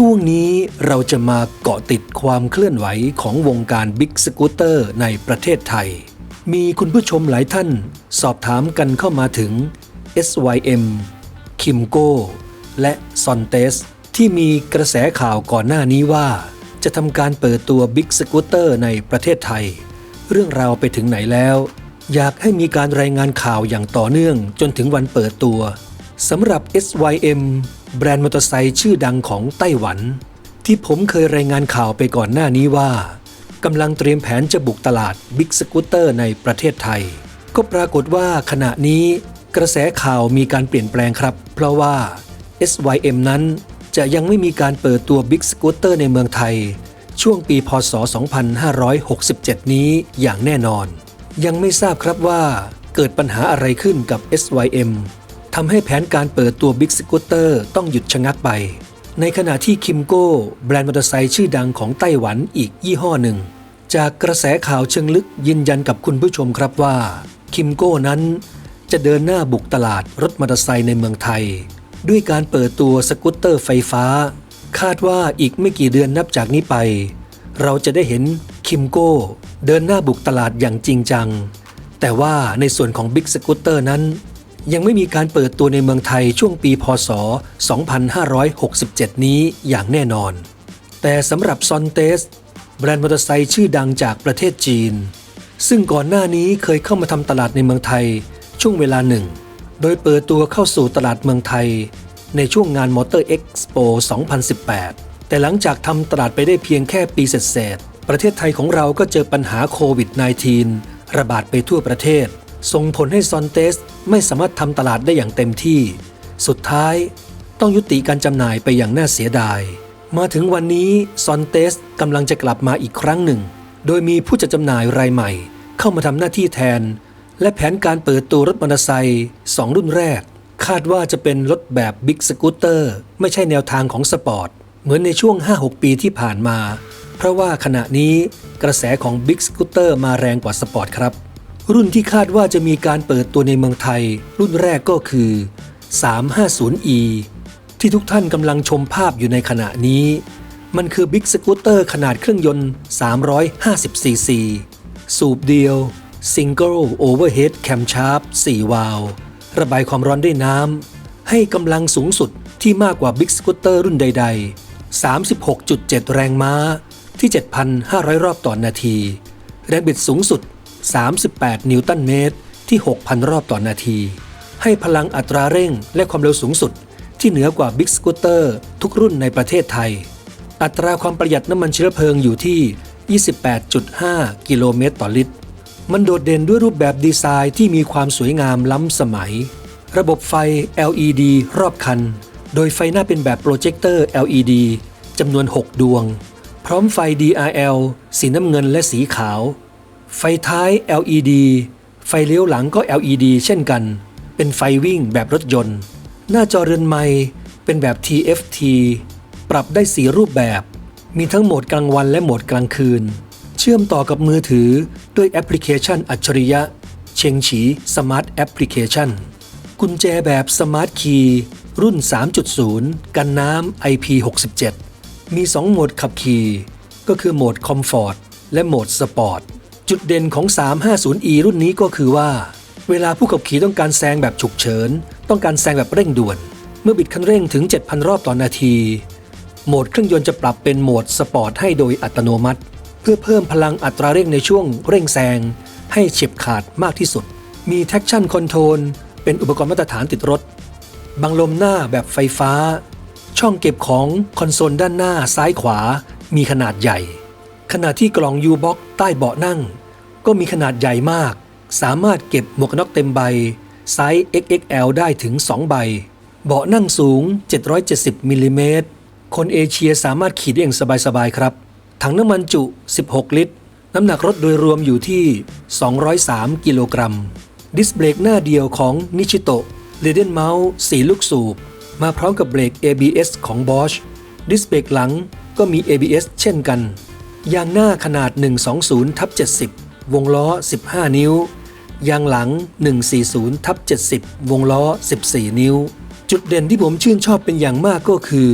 ช่วงนี้เราจะมาเกาะติดความเคลื่อนไหวของวงการบิ๊กสกูตเตอร์ในประเทศไทย มีคุณผู้ชมหลายท่านสอบถามกันเข้ามาถึง SYM k i m g o และ s o n t e s ที่มีกระแสข่าวก่อนหน้านี้ว่า จะทำการเปิดตัวบิ๊กสกูตเตอร์ในประเทศไทย เรื่องราวไปถึงไหนแล้ว อยากให้มีการรายงานข่าวอย่างต่อเนื่องจนถึงวันเปิดตัวสำหรับ SYM แบรนด์มอเตอร์ไซค์ชื่อดังของไต้หวัน ที่ผมเคยรายงานข่าวไปก่อนหน้านี้ว่ากำลังเตรียมแผนจะบุกตลาดบิ๊กสกูตเตอร์ในประเทศไทย ก็ปรากฏว่าขณะนี้กระแสข่าวมีการเปลี่ยนแปลงครับ เพราะว่า SYM นั้นจะยังไม่มีการเปิดตัวบิ๊กสกูตเตอร์ในเมืองไทย ช่วงปีพศ 2567 นี้อย่างแน่นอน ยังไม่ทราบครับว่าเกิดปัญหาอะไรขึ้นกับ SYM ทำให้แผนการเปิดตัวบิ๊กสกูตเตอร์ต้องหยุดชะงักไป ในขณะที่คิมโก้แบรนด์มอเตอร์ไซค์ชื่อดังของไต้หวันอีกยี่ห้อหนึ่ง จากกระแสข่าวเชิงลึกยืนยันกับคุณผู้ชมครับว่า คิมโก้นั้นจะเดินหน้าบุกตลาดรถมอเตอร์ไซค์ในเมืองไทย ด้วยการเปิดตัวสกูตเตอร์ไฟฟ้า คาดว่าอีกไม่กี่เดือนนับจากนี้ไป เราจะได้เห็นคิมโก้เดินหน้าบุกตลาดอย่างจริงจัง แต่ว่าในส่วนของบิ๊กสกูตเตอร์นั้น ยังไม่มีการเปิดตัวในเมืองไทยช่วงปีพศ 2567 นี้อย่างแน่นอน แต่สำหรับซอนเตส แบรนด์มอเตอร์ไซค์ชื่อดังจากประเทศจีน ซึ่งก่อนหน้านี้เคยเข้ามาทำตลาดในเมืองไทยช่วงเวลาหนึ่ง โดยเปิดตัวเข้าสู่ตลาดเมืองไทย ในช่วงงานมอเตอร์เอ็กซ์โป2018 แต่หลังจากทำตลาดไปได้เพียงแค่ปีเศษประเทศไทยของเราก็เจอปัญหาโควิด -19 ระบาดไปทั่วประเทศ ส่งผลให้ซอนเตสไม่สามารถทำตลาดได้อย่างเต็มที่ สุดท้ายต้องยุติการจำหน่ายไปอย่างน่าเสียดาย มาถึงวันนี้ซอนเตสกำลังจะกลับมาอีกครั้งหนึ่ง โดยมีผู้จัดจำหน่ายรายใหม่ เข้ามาทำหน้าที่แทน และแผนการเปิดตัวรถมอเตอร์ไซค์สองรุ่นแรก คาดว่าจะเป็นรถแบบบิ๊กสกูตเตอร์ไม่ใช่แนวทางของสปอร์ต เหมือนในช่วง 5-6 ปีที่ผ่านมา เพราะว่าขณะนี้กระแสของบิ๊กสกูตเตอร์มาแรงกว่าสปอร์ตครับ รุ่นที่คาดว่าจะมีการเปิดตัวในเมืองไทย รุ่นแรกก็คือ 350e ที่ทุกท่านกำลังชมภาพอยู่ในขณะนี้ มันคือบิ๊กสกูตเตอร์ขนาดเครื่องยนต์ 350ซีซีสูบเดียว Single Overhead Camshaft 4 วาล์วระบายความร้อนด้วยน้ำ ให้กำลังสูงสุดที่มากกว่าบิ๊กสกูตเตอร์รุ่นใด ๆ 36.7 แรงม้าที่ 7,500 รอบต่อนนาที แรงบิดสูงสุด 38 นิวตันเมตร ที่ 6,000 รอบต่อนาที ให้พลังอัตราเร่งและความเร็วสูงสุด ที่เหนือกว่าบิ๊กสกูตเตอร์ทุกรุ่นในประเทศไทย อัตราความประหยัดน้ำมันเชื้อเพลิงอยู่ที่ 28.5 กิโลเมตรต่อลิตร มันโดดเด่นด้วยรูปแบบดีไซน์ที่มีความสวยงามล้ำสมัย ระบบไฟ LED รอบคัน โดยไฟหน้าเป็นแบบโปรเจคเตอร์ LED จำนวน 6 ดวง พร้อมไฟ DRL สีน้ำเงินและสีขาว ไฟท้าย LED ไฟเลี้ยวหลังก็ LED เช่นกัน เป็นไฟวิ่งแบบรถยนต์ หน้าจอเรือนไม้เป็นแบบ TFT ปรับได้ 4 รูปแบบ มีทั้งโหมดกลางวันและโหมดกลางคืน เชื่อมต่อกับมือถือด้วยแอปพลิเคชันอัจฉริยะ เชงฉีสมาร์ทแอปพลิเคชันกุญแจแบบสมาร์ทคีย์รุ่น 3.0 กันน้ำ IP67 มี 2 โหมดขับขี่ ก็คือโหมดคอมฟอร์ตและโหมดสปอร์ต จุดเด่นของ 350e รุ่นนี้ก็คือว่า เวลาผู้ขับขี่ต้องการแซงแบบฉุกเฉิน ต้องการแซงแบบเร่งด่วน เมื่อบิดคันเร่งถึง 7,000 รอบต่อนนาที โหมดเครื่องยนต์จะปรับเป็นโหมดสปอร์ตให้โดยอัตโนมัติ เพื่อเพิ่มพลังอัตราเร่งในช่วงเร่งแซง ให้เฉียบขาดมากที่สุด มี traction control เป็นอุปกรณ์มาตรฐานติดรถ บังลมหน้าแบบไฟฟ้า ช่องเก็บของคอนโซลด้านหน้าซ้ายขวามีขนาดใหญ่ขณะที่กล่อง U-Box ใต้เบาะนั่ง ก็มีขนาดใหญ่มาก สามารถเก็บหมวกน็อกเต็มใบ ไซส์ XXL ได้ถึง 2 ใบ เบาะนั่งสูง 770มิลลิเมตรคนเอเชียสามารถขี่ได้อย่างสบายๆครับ ถังน้ำมันจุ 16 ลิตร น้ำหนักรถโดยรวมอยู่ที่ 203 กิโลกรัม ดิสเบรกหน้าเดียวของนิชิโตะเรเดนเมาส์4ลูกสูบ มาพร้อมกับเบรก ABS ของ Bosch ดิสเบรกหลังก็มี ABS เช่นกัน ยางหน้าขนาด 120ทับ70 วงล้อ 15 นิ้ว ยางหลัง 140ทับ70 วงล้อ 14 นิ้ว จุดเด่นที่ผมชื่นชอบเป็นอย่างมากก็คือ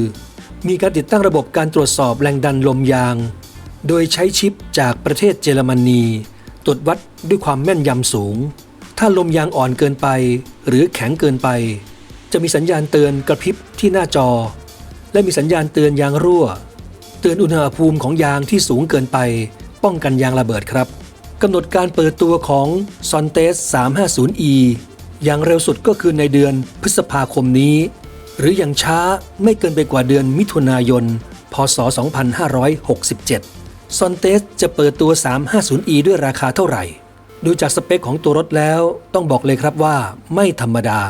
มีการติดตั้งระบบการตรวจสอบแรงดันลมยาง โดยใช้ชิปจากประเทศเยอรมนี ตรวจวัดด้วยความแม่นยำสูง ถ้าลมยางอ่อนเกินไป หรือแข็งเกินไป จะมีสัญญาณเตือนกระพริบที่หน้าจอ และมีสัญญาณเตือนยางรั่ว เตือนอุณหภูมิของยางที่สูงเกินไป ป้องกันยางระเบิดครับ กำหนดการเปิดตัวของ s o n t e s 350e อย่างเร็วสุดก็คือในเดือนพฤษภาคมนี้ หรืออย่างช้าไม่เกินไปกว่าเดือนมิถุนายน พศ 2567 s o n t e s จะเปิดตัว 350e ด้วยราคาเท่าไหร่ ดูจากสเปคของตัวรถแล้วต้องบอกเลยครับว่าไม่ธรรมดา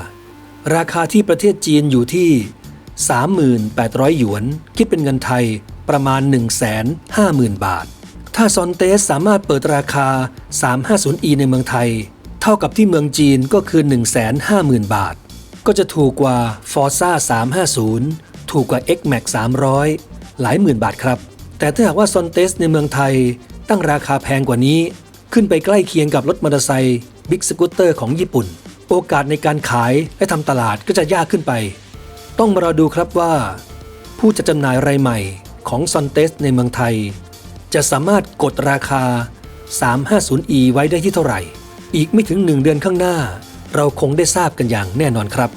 ราคาที่ประเทศจีนอยู่ที่ 3,800หยวน คิดเป็นเงินไทยประมาณ 150,000 บาท ถ้าซอนเตสสามารถเปิดราคา 350e ในเมืองไทย เท่ากับที่เมืองจีนก็คือ 150,000 บาท ก็จะถูกกว่า Forza 350 ถูกกว่า X-Max 300 หลายหมื่นบาทครับ แต่ถ้าหากว่าซอนเตสในเมืองไทย ตั้งราคาแพงกว่านี้ ขึ้นไปใกล้เคียงกับรถมอเตอร์ไซค์บิ๊กสกูตเตอร์ของญี่ปุ่น โอกาสในการขายและทำตลาดก็จะยากขึ้นไป ต้องมารอดูครับว่า ผู้จะจำหน่ายรายใหม่ของซอนเตสในเมืองไทย จะสามารถกดราคา 350e ไว้ได้ที่เท่าไหร่ อีกไม่ถึง 1 เดือนข้างหน้า เราคงได้ทราบกันอย่างแน่นอนครับ